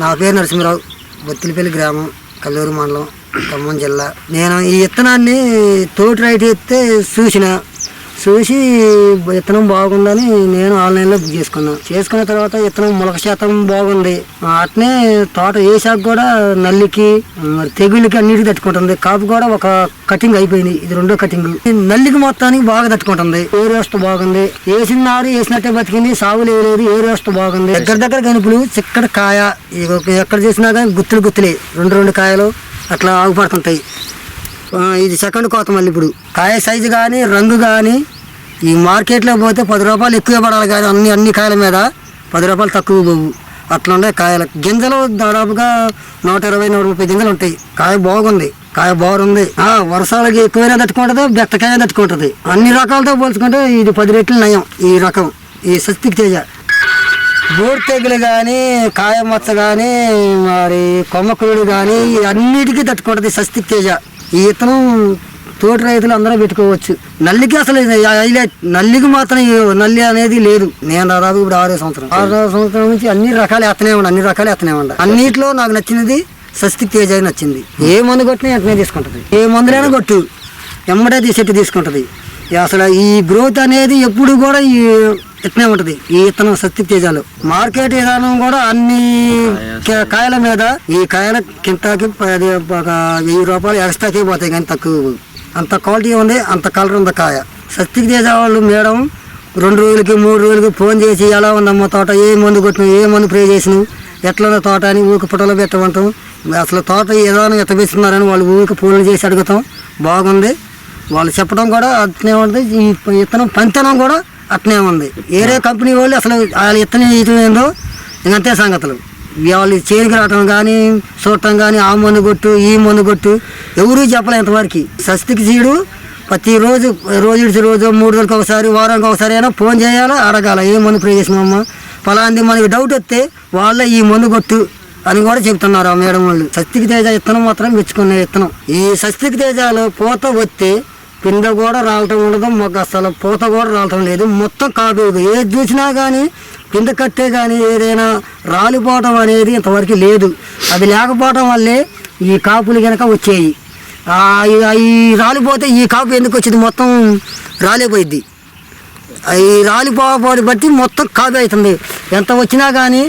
నా పేరు నరసింహరావు బొత్తిలిపల్లి గ్రామం కల్లూరు మండలం ఖమ్మం జిల్లా. నేను ఈ విత్తనాన్ని తోటి రైతు ఎత్తే చూసిన చూసి విత్తనం బాగుందని నేను ఆన్లైన్లో బుక్ చేసుకున్నాను చేసుకున్న తర్వాత విత్తనం మొలక శాతం బాగుంది. అట్నే తోట వేసాక కూడా నల్లికి తెగుళ్ళకి అన్నిటికీ తట్టుకుంటుంది. కాపు కూడా ఒక కటింగ్ అయిపోయింది. ఇది రెండో కటింగ్ నల్లికి మొత్తానికి బాగా తట్టుకుంటుంది. ఏరు వ్యవస్థ బాగుంది. వేసిన నారు వేసినట్టే బతికింది. సాగు లేదు ఏరు వ్యవస్థ బాగుంది. దగ్గర దగ్గర గనుపులు చిక్కడ కాయ. ఎక్కడ చేసినా కానీ గుత్తులు గుత్తులే. రెండు రెండు కాయలు అట్లా ఆగుపడుతుంటాయి. ఇది సెకండ్ కోత మళ్ళీ ఇప్పుడు. కాయ సైజు కానీ రంగు కానీ ఈ మార్కెట్లో పోతే పది రూపాయలు ఎక్కువ పడాలి కానీ అన్ని అన్ని కాయల మీద పది రూపాయలు తక్కువ పోవు. అట్లా ఉండే కాయలు. గింజలు దాదాపుగా నూట ఇరవై నూట ముప్పై గింజలు ఉంటాయి. కాయ బాగుంది. కాయ బాగుంది. ఆ వర్షాలకి ఎక్కువైనా తట్టుకుంటుంది బెత్తకాయ తట్టుకుంటుంది. అన్ని రకాలతో పోల్చుకుంటే ఇది పది రెట్లు నయం ఈ రకం. ఈ సస్తిక్ తేజ. బోర్ తెగులు కానీ కాయ మచ్చ కానీ మరి కొమ్మకూడు కానీ అన్నిటికీ తట్టుకుంటుంది సస్తిక్ తేజ. ఈ ఇత్తనం తోటి రైతులు అందరూ పెట్టుకోవచ్చు. నల్లికి అసలు హైలైట్ నల్లికి మాత్రం నల్లి అనేది లేదు. నేను దాదాపు ఇప్పుడు ఆరో సంవత్సరం. ఆరో సంవత్సరం నుంచి అన్ని రకాలు ఎత్తనే ఉండి అన్ని రకాలు ఎత్తనే ఉండి. అన్నిట్లో నాకు నచ్చినది స్వస్తిక్ తేజ నచ్చింది. ఏ మందు కొట్టినా వెంటనే తీసుకుంటుంది. ఏ మందులైనా కొట్టు. ఎమ్మడే తీసేట్టు తీసుకుంటుంది. అసలు ఈ గ్రోత్ అనేది ఎప్పుడు కూడా ఈ ఇట్నే ఉంటుంది. ఈ విత్తనం సత్తి తేజాలు. మార్కెట్ విధానం కూడా అన్ని కాయల మీద ఈ కాయల కింటాకి పది ఒక వెయ్యి రూపాయలు ఎక్స్ట్రాకి పోతాయి కానీ తక్కువ. అంత క్వాలిటీ ఉంది అంత కలర్ ఉంది కాయ. సత్తికి తేజ వాళ్ళు మేడం రెండు రోజులకి మూడు రోజులకి ఫోన్ చేసి ఎలా ఉందమ్మా తోట ఏ మందు కొట్టినావు ఏ మందు ప్రే చేసినావు ఎట్లా తోట అని ఊరికి పుట్టలో పెట్టమంటాం. అసలు తోట ఏదైనా ఎట్ట పెంచుతున్నారని వాళ్ళు ఊరికి ఫోన్లు చేసి అడుగుతాం. బాగుంది. వాళ్ళు చెప్పడం కూడా అట్లే ఉంటుంది. ఈ ఇతనం పంచనం కూడా అట్నే ఉంది. వేరే కంపెనీ వాళ్ళు అసలు వాళ్ళ ఇత్తనం ఇయటం ఏందో ఇంకంతే సంగతులు. వాళ్ళు చేరికి రావటం కానీ చూడటం కానీ ఆ మందు కొట్టు ఈ మందు కొట్టు ఎవరూ చెప్పలే ఇంతవరకు. సస్తికి చీడు ప్రతిరోజు రోజు రోజు మూడు రోజులకి ఒకసారి వారానికి ఒకసారి అయినా ఫోన్ చేయాలా అడగాల ఏ మందు ప్రే చేసినామమ్మా ఫలాంది మనకి డౌట్ వస్తే వాళ్ళ ఈ మందు కొట్టు అని కూడా చెప్తున్నారు ఆ మేడం వాళ్ళు. సస్తికి తేజ ఇత్తనం మాత్రం మెచ్చుకునే ఇత్తనం. ఈ సస్తికి తేజాలు పోత వస్తే కింద కూడా రావటం ఉండదు మాకు అసలు పూత కూడా రావటం లేదు. మొత్తం కాపీ ఏది చూసినా కానీ కింద కట్టే కానీ ఏదైనా రాలిపోవటం అనేది ఇంతవరకు లేదు. అది లేకపోవటం వల్లే ఈ కాపులు కనుక వచ్చేయి. అవి ఈ- రాలిపోతే ఈ కాపు ఎందుకు వచ్చింది? మొత్తం రాలిపోయిద్ది. ఈ రాలిపోవడం బట్టి మొత్తం కాపీ అవుతుంది ఎంత వచ్చినా కానీ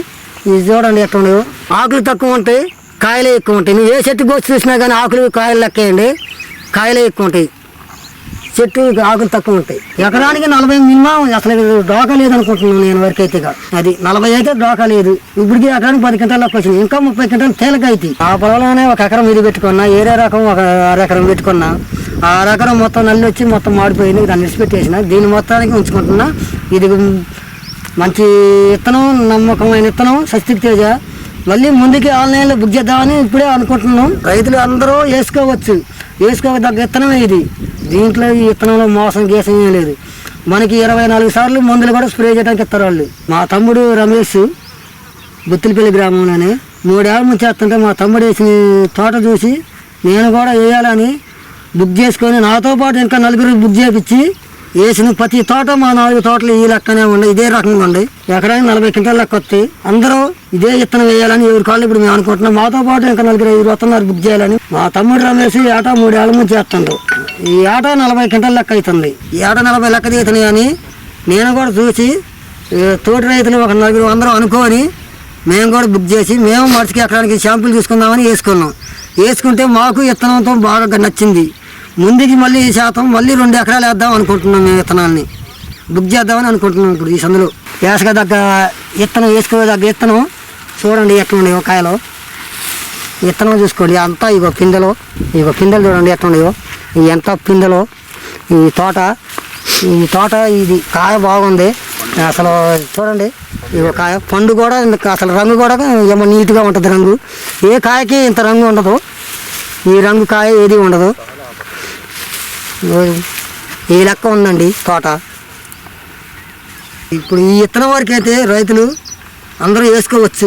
ఇది చూడండి ఎట్లా ఆకులు తక్కువ ఉంటాయి కాయలే ఎక్కువ ఉంటాయి. నువ్వు ఏ చెట్టు కోసి చూసినా కానీ ఆకులు కాయలు లెక్కేయండి. కాయలే ఎక్కువ ఉంటాయి. చెట్టు ఆకులు తక్కువ ఉంటాయి. ఎకరానికి నలభై మినిమం అసలు డోకా లేదనుకుంటున్నాను నేను వరకైతే అది నలభై అయితే డోకా లేదు. ఇప్పటికి ఎకరానికి పది క్వింటాలకు వచ్చింది. ఇంకా ముప్పై క్వింటాలు తేలిక అయితే. ఆ పొలంలోనే ఒక ఎకరం ఇది పెట్టుకున్నా ఏరే రకం ఒక అరెకరం పెట్టుకున్నా ఆ ఎకరం మొత్తం నల్లి వచ్చి మొత్తం మాడిపోయింది. దాన్ని విడిచిపెట్టేసిన. దీని మొత్తానికి ఉంచుకుంటున్నా. ఇది మంచి విత్తనం నమ్మకమైన విత్తనం సస్తిక్ తేజ. మళ్ళీ ముందుకి ఆన్లైన్లో బుక్ చేద్దామని ఇప్పుడే అనుకుంటున్నాం. రైతులు అందరూ వేసుకోవచ్చు. వేసుకోదగ్గ విత్తనమే ఇది. దీంట్లో ఈ విత్తనంలో మోసం గీసం ఏం లేదు. మనకి ఇరవై నాలుగు సార్లు మందులు కూడా స్ప్రే చేయడానికి ఇస్తారు వాళ్ళు. మా తమ్ముడు రమేష్ బుత్తులపల్లి గ్రామంలోనే మూడేళ్ళ నుంచి చేస్తుంటే మా తమ్ముడు వేసిన తోట చూసి నేను కూడా వేయాలని బుక్ చేసుకొని నాతో పాటు ఇంకా నలుగురు బుక్ చేపించి వేసిన ప్రతి తోట మా నాలుగు తోటలు ఈ లెక్కనే ఉండే ఇదే రకంగా ఉండే ఎకరానికి నలభై క్వింటాల లెక్క వస్తాయి. అందరూ ఇదే విత్తనం వేయాలని ఎవరి కాళ్ళు ఇప్పుడు మేము అనుకుంటున్నాం. మాతో పాటు ఇంకా నలుగురు ఐదు వస్తున్నారు బుక్ చేయాలని. మా తమ్ముడు రమేష్ ఏటా ఆట మూడేళ్ళ ముందు చేస్తుండ్రు. ఈ ఆట నలభై క్వింటల్ లెక్క అవుతుంది. ఈ నలభై లెక్క దిగుతున్నాయి అని నేను కూడా చూసి తోటి రైతులు ఒక నలుగురు అందరూ అనుకోని మేము కూడా బుక్ చేసి మేము మనిషికి ఎక్కడానికి షాంపులు తీసుకుందామని వేసుకున్నాం. వేసుకుంటే మాకు విత్తనంతో బాగా నచ్చింది. ముందుకి మళ్ళీ ఈ శాతం మళ్ళీ రెండు ఎకరాలు వేద్దాం అనుకుంటున్నాం మేము విత్తనాన్ని బుక్ చేద్దామని అనుకుంటున్నాం ఇప్పుడు ఈ సందులో. వేసగా దగ్గర విత్తనం వేసుకోదగ్గ విత్తనం చూడండి ఎట్లుండే ఉన్నాయో కాయలు. విత్తనం చూసుకోండి అంతా ఇగో పిందెలు ఇగో పిందెలు చూడండి ఎట్లా ఎంత పిందెలో? ఈ తోట ఈ తోట ఇది కాయ బాగుంది. అసలు చూడండి ఈ కాయ పండు కూడా అసలు రంగు కూడా ఏమో నీట్గా ఉంటుంది రంగు. ఏ కాయకి ఇంత రంగు ఉండదు. ఈ రంగు కాయ ఏది ఉండదు. ఈ లెక్క ఉందండి తోట. ఇప్పుడు ఈ ఇత్తనం వరకు అయితే రైతులు అందరూ వేసుకోవచ్చు.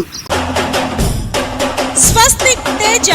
స్వస్తిక్